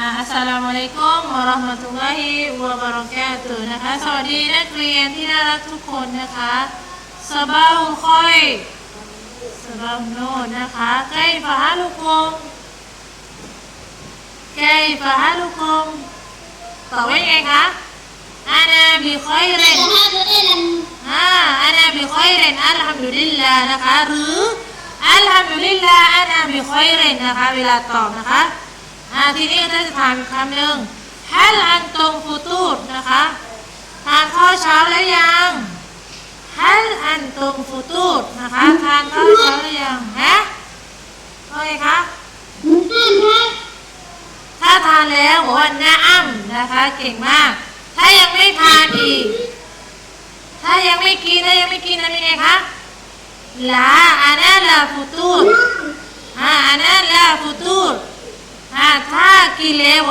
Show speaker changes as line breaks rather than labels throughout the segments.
อ่าอัสสลามุอะลัยกุมวะเราะห์มะตุลลอฮิวะบะเราะกาตุนะคะ สวัสดีนักเรียนที่น่ารักทุกคนนะคะสบาอุคอยสบาอุโนนะคะไกฟะฮะลุกมไกฟะฮะลุกมตอบว่ายังไงคะอานาบิคอยเรนอ่าอานาบิคอยเรนอัลฮัมดุลิลลาห์นะคะ หรืออัลฮัมดุลิลลาห์อานาบิคอยเรนนะคะ เวลาตอบนะคะ อ่าทีนี้ก็จะถามอีกคำหนึ่งฮัลอันตุมฟูตูดนะคะทานข้าวเช้าแล้วยังฮัลอันตุมฟูตูดนะคะทานข้าวเช้าแล้วยังฮะโอเคคะถ้าทานแล้วบอกว่านะอัมนะคะ เก่งมาก ถ้ายังไม่ทานอีก ถ้ายังไม่กินถ้ายังไม่กินทำยังไงคะลาอานาลาฟูตูดอ่าอานาลาฟูตูด อ่าถ้า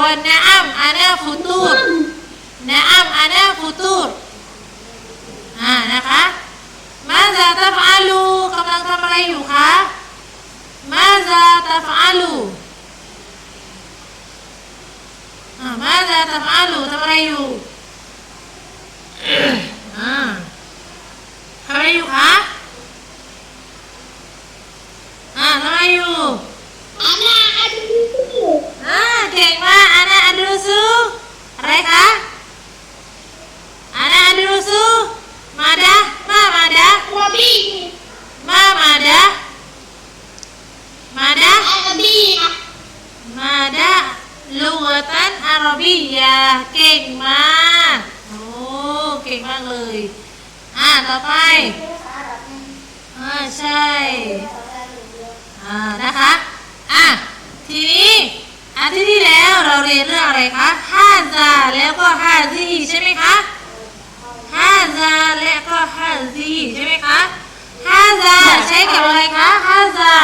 กินแล้วว่านะอัมอานาฟูตูรนะอัมอานาฟูตูรอ่านะคะมาซาตฟอาลูกำลังทำอะไรอยู่คะมาซาตฟอาลูอ่ามาซาตฟอาลูทำอะไรอยู่อ่าทำอะไรอยู่คะอ่าทำอะไรอยู่ อ่าเก่งมากอานาอันดูซูอะไรคะอานาอันดูซูมาดามามาดามามาดามาดามาดาลูกตันอารบียาเก่ งมากโอ้เก่งมากเลย อ่าต่อไปอ่าใช่อ่านะคะอะทีนี้อาทิตย์ที่แล้วเราเรียนเรื่องอะไรคะฮาซาแล้วก็ฮาซีใช่ไหมคะฮาซาและก็ฮาซีใช่ไหมคะฮาซาใช้กับอะไรคะฮาซา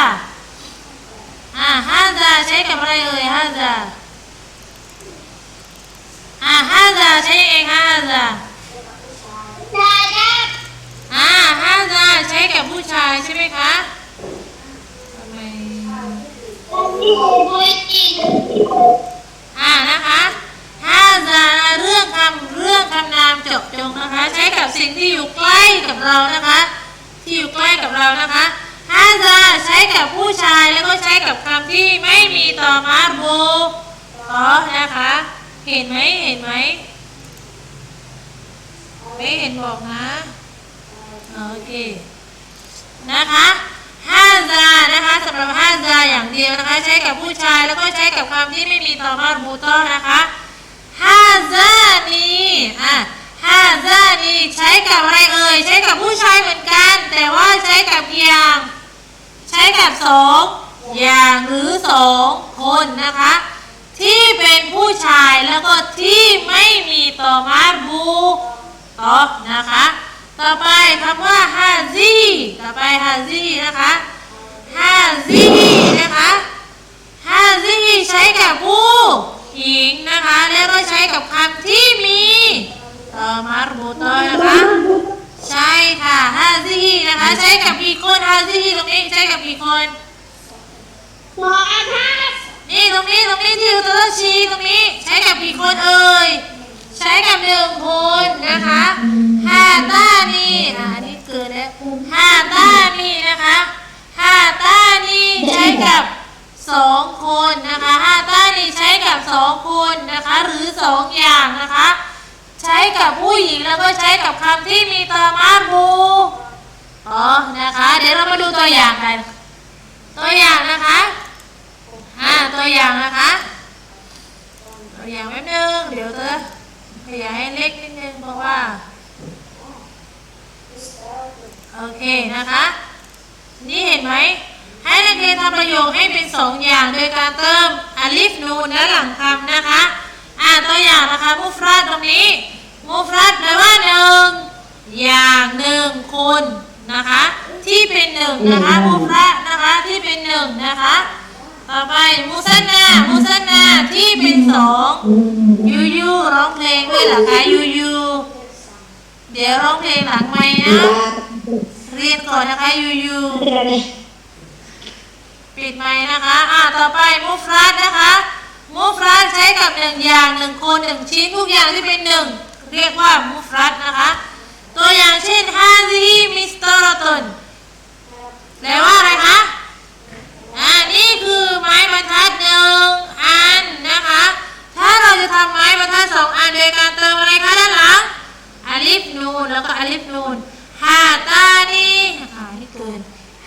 อ่าฮาซาใช้กับอะไรเอ่ยฮาซา อ่าฮาซาใช้ยังไงคะฮาซาอ่าฮาซาใช้กับผู้ชายใช่ไหมคะทำไมอ่านะคะถ้าจะเรื่องคำเรื่องคำนามจบจงนะคะ ใช้กับสิ่งที่อยู่ใกล้กับเรานะคะ ที่อยู่ใกล้กับเรานะคะถ้าจะใช้กับผู้ชายแล้วก็ใช้กับคำที่ไม่มีต่อมาโบต่อนะคะ เห็นไหมเห็นไหมไม่เห็นบอกนะโอเคนะคะฮาซานะคะสำหรับฮาซาอย่างเดียวนะคะ ใช้กับผู้ชายแล้วก็ใช้กับคำที่ไม่มีต่อมาบูตอนะคะฮาซานีอะฮาซานีใช้กับอะไรเอ่ยใช้กับผู้ชายเหมือนกัน แต่ว่าใช้กับอย่าง ใช้กับสองอย่างหรือสองคนนะคะ ที่เป็นผู้ชายแล้วก็ที่ไม่มีต่อมาบูต่อนะคะ ต่อไปคำว่าฮาซีต่อไปฮาซีนะคะฮาซีนะคะฮาซีใช้กับผู้หญิงนะคะ แล้วก็ใช้กับคำที่มีต่อมาบูต่อนะคะใช่ค่ะฮาซีนะคะใช้กับกี่คนฮาซีตรงนี้ใช้กับกี่คน นี่ตรงนี้ตรงนี้ที่เราจะชี้ตรงนี้ใช้กับกี่คนเอ่ยใช้กับหนึ่งคนนะคะฮาตานีอ่าอันนี้เกิดแล้วฮาตานีนะคะฮาตานีใช้กับสองคนนะคะฮาตานีใช้กับสองคนนะคะหรือสองอย่างนะคะใช้กับผู้หญิงแล้วก็ใช้กับคำที่มีตอมาบูอ๋อนะคะ เดี๋ยวเรามาดูตัวอย่างกัน ตัวอย่างนะคะ อ่าตัวอย่างนะคะ ตัวอย่างแป๊บนึงเดี๋ยวจะขยายให้เล็กนิดนึงเพราะว่า โอเคนะคะ นี่เห็นไหม ให้นักเรียนทำประโยคให้เป็นสองอย่างโดยการเติมอลิฟนูนและหลังคำนะคะ อ่าตัวอย่างนะคะมุฟรัดตรงนี้ มุฟรัดแปลว่าหนึ่งอย่างหนึ่งคนนะคะ ที่เป็นหนึ่งนะคะมุฟรัดนะคะที่เป็นหนึ่งนะคะ ต่อไปมุสันนามุสันนาที่เป็นสองยูยูร้องเพลงด้วยเหรอคะยูยูเดี๋ยวร้องเพลงหลังไม่นะเรียนก่อนนะคะยูยูปิดไมค์นะคะ อ่าต่อไปมุฟรัดนะคะมุฟรัดใช้กับหนึ่งอย่างหนึ่งคนหนึ่งชิ้นทุกอย่างที่เป็นหนึ่งเรียกว่ามุฟรัดนะคะ ตัวอย่างเช่นฮาซีมิสเตอร์ตุนแปลว่าอะไรคะ คือไม้บรรทัดหนึ่งอันนะคะ ถ้าเราจะทำไม้บรรทัดสองอันโดยการเติมอะไรคะด้านหลังอาลิฟนูนแล้วก็อาลิฟนูนฮาตานีอ่านี่เกิน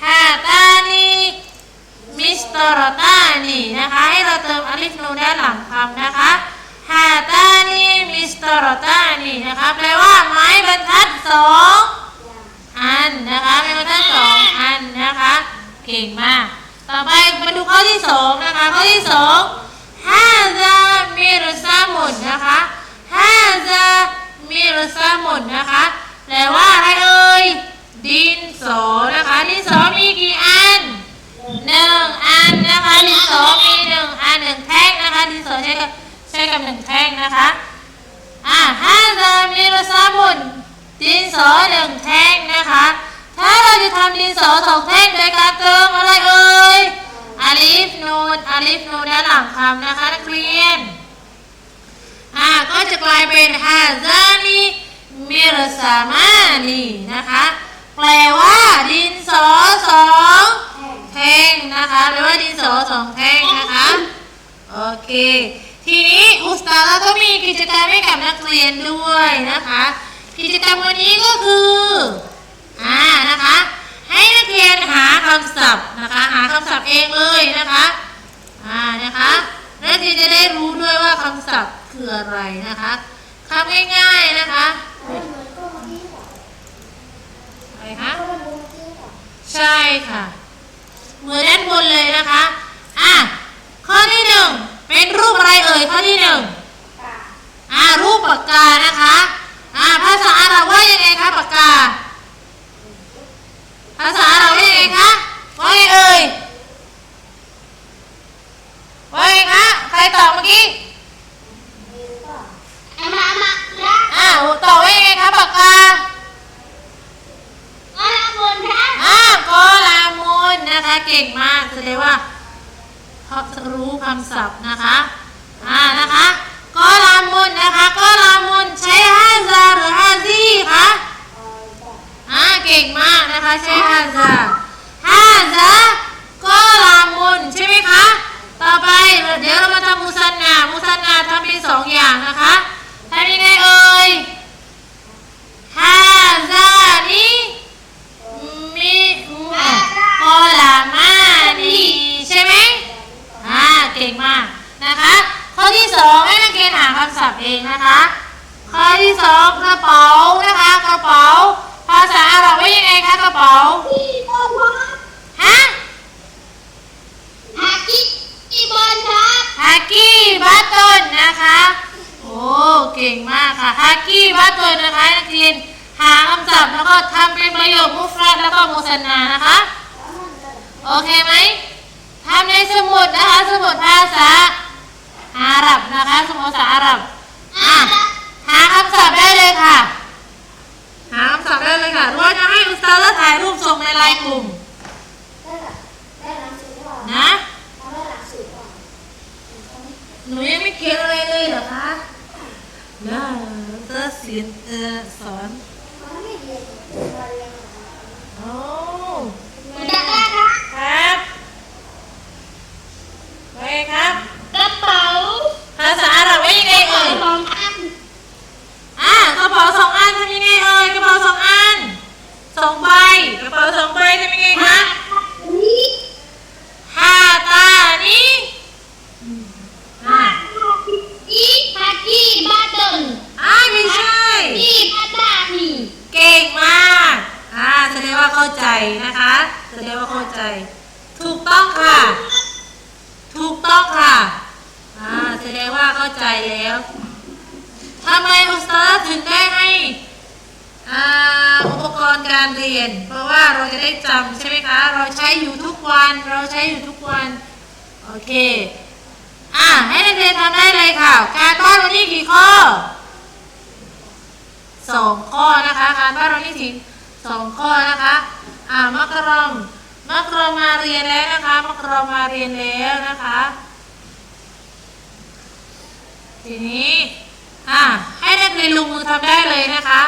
ฮาตานีมิสเตอร์ตานีนะคะให้เราเติมอาลิฟนูนด้านหลังคำนะคะฮาตานีมิสเตอร์ตานีนะคะแปลว่าไม้บรรทัดสองอันนะคะไม้บรรทัดสองอันนะคะ เก่งมาก ต่อไปมาดูข้อที่สองนะคะ ข้อที่สองฮาซามิรซามุนนะคะฮาซามิรซามุนนะคะแปลว่าอะไรเอ่ยดินสอนะคะดินสอมีกี่อันหนึ่งอันนะคะดินสอมีหนึ่งอันหนึ่งแท่งนะคะดินสอใช้กับใช้กับหนึ่งแท่งนะคะอ่าฮาซามิรซามุนดินสอหนึ่งแท่งนะคะ ถ้าเราจะทำดินสอสองแท่งโดยการเติมอะไรเอ่ยอาลิฟนูนอาลิฟนูนด้านหลังคำนะคะนักเรียน อ่าก็จะกลายเป็นฮาซานีมิรซามานีนะคะ แปลว่าดินสอสองแท่งนะคะหรือว่าดินสอสองแท่งนะคะโอเค ทีนี้อุสตาก็มีกิจกรรมให้กับนักเรียนด้วยนะคะ กิจกรรมวันนี้ก็คือานะคะ ให้นักเรียนหาคำศัพท์นะคะ หาคำศัพท์ เองเลยนะคะอ่านะคะนักเรียนจะได้รู้ด้วยว่าคำศัพท์คืออะไรนะคะคำง่ายๆนะคะอะไรคะใช่ค่ะเหมือนด้านบนเลยนะคะอะข้อที่หนึ่งเป็นรูปอะไรเอ่ยข้อที่หนึ่งอ่ารูปปากกานะคะอ่าภาษาอาหรับว่ายังไงคะปากกา ภาษาอาหรับว่ายังไงคะว่าไงเอ่ย ว่าไงคะใครตอบเมื่อกี้ อ่าตอบว่ายังไงคะปากกา อ่ากอลามูลนะคะ เก่งมากแสดงว่าเขารู้คำศัพท์นะคะ อ่านะคะกอลามูลนะคะกอลามูลใช้ฮาซาหรือฮาซีคะอ่าเก่งมากนะคะ ใช้ฮาซาฮาซากอลามูลใช่ไหมคะ ต่อไปเดี๋ยวเรามาทำมุสันนามุสันนาทำเป็นสองอย่างนะคะทำยังไงเอ่ยฮาซานี่ มีกอลามานีใช่ไหมอ่าเก่งมากนะคะ ข้อที่สองให้นักเรียนหาคำศัพท์เองนะคะ ข้อที่สองกระเป๋านะคะกระเป๋า ภาษาอาหรับว่ายังไงคะกระเป๋าฮะฮากี้บัตตนนะคะ โอ้เก่งมากค่ะฮากี้บัตตนนะคะนักเรียนหาคำศัพท์แล้วก็ทำเป็นประโยคมุฟรัดแล้วก็มุสนนานะคะ โอเคไหมทำในสมุดนะคะ สมุดภาษาอาหรับนะคะ สมุดภาษาอาหรับอะหาคำศัพท์ได้เลยค่ะ หาคำศัพท์ได้เลยค่ะหรือว่าจะให้อุสตาห์ถ่ายรูปส่งในไลน์กลุ่มนะ หนูยังไม่เขียนอะไรเลยเหรอคะน่าจะเสียน เออสอนโอ้ครับไปครับภาษาอาหรับว่ายังไงเอ่ยอ่ากระเป๋าสองอันทำยังไงเอ่ย กระเป๋าสองอันสองใบ กระเป๋าสองใบทำยังไงคะฮาตานี่อ่าอ่าไม่ใช่ เก่งมาก อ่าแสดงว่าเข้าใจนะคะ แสดงว่าเข้าใจ ถูกต้องค่ะ ถูกต้องค่ะ อ่า แสดงว่าเข้าใจแล้วท ร์ถึงได้ให้ออุปกรณ์การเรียน เพราะว่าเราจะได้จำใช่ไหมคะ เราใช้อยู่ทุกวันเราใช้อยู่ทุกวัน โอเค อ่าให้นักเรียนทำได้เลยค่ะ การบ้านวันนี้กี่ข้อสองข้อนะคะ การบ้านเรานี่ถึงสองข้อนะคะ อ่ามักรอมมักรอมมาเรียนแล้วนะคะ มักรอมมาเรียนแล้วนะคะ ทีนี้ อ่าให้นักเรียนลงมือทำได้เลยนะคะ